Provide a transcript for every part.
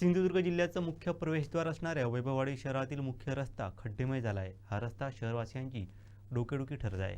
सिंधुदुर्ग जिल्ह्याचं मुख्य प्रवेशद्वार असणाऱ्या वैभववाडी शहरातील मुख्य रस्ता खड्डेमय झाला आहे हा रस्ता शहरवासियांची डोकेडुखी ठरत आहे.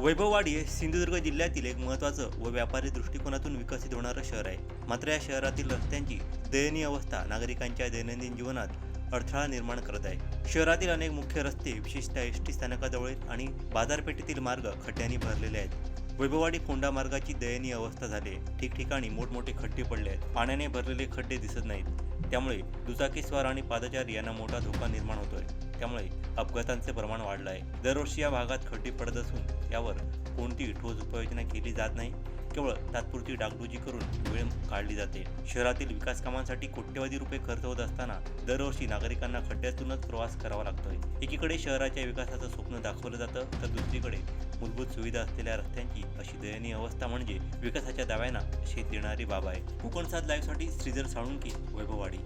वैभववाडी हे सिंधुदुर्ग जिल्ह्यातील एक महत्त्वाचं व व्यापारी दृष्टिकोनातून विकसित होणारं शहर आहे. मात्र या शहरातील रस्त्यांची दयनीय अवस्था नागरिकांच्या दैनंदिन जीवनात अडथळा निर्माण करत आहे. शहरातील अनेक मुख्य रस्ते विशेषतः एस टी स्थानकाजवळील आणि बाजारपेठेतील मार्ग खड्ड्यांनी भरलेले आहेत. वैभववाडी फोंडा मार्गाची दयनीय अवस्था झाली. आहे. ठिकठिकाणी मोठमोठे खड्डे पडले आहेत. पाण्याने भरलेले खड्डे दिसत नाहीत. त्यामुळे दुचाकीस्वार आणि पादचारी यांना मोठा धोका निर्माण होतोय. त्यामुळे अपघातांचे प्रमाण वाढलं आहे दरवर्षी या भागात खड्डे पडत असून यावर कोणतीही ठोस उपाययोजना केली जात नाही. केवळ तात्पुरती डागडुजी करून वेळ काढली जाते. शहरातील विकास कामांसाठी कोट्यवधी रुपये खर्च होत असताना दरवर्षी नागरिकांना खड्ड्यातूनच प्रवास करावा लागतोय. एकीकडे शहराच्या विकासाचं स्वप्न दाखवलं जातं तर दुसरीकडे मूलभूत सुविधा असलेल्या रस्त्यांची अशी दयनीय अवस्था म्हणजे विकासाच्या दाव्यांना शेत देणारी बाब आहे. कोकण सात लाईव्हसाठी श्रीधर साळुंके वैभववाडी.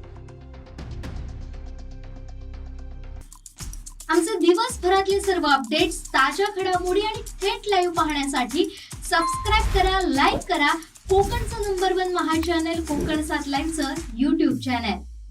आमचे दिवसभरातले सर्व अपडेट्स ताज्या घडामोडी आणि थेट लाईव्ह पाहण्यासाठी सबस्क्राईब करा लाईक करा. कोकणचं number one Maha channel Konkan सात लाईव्हचं युट्यूब चॅनल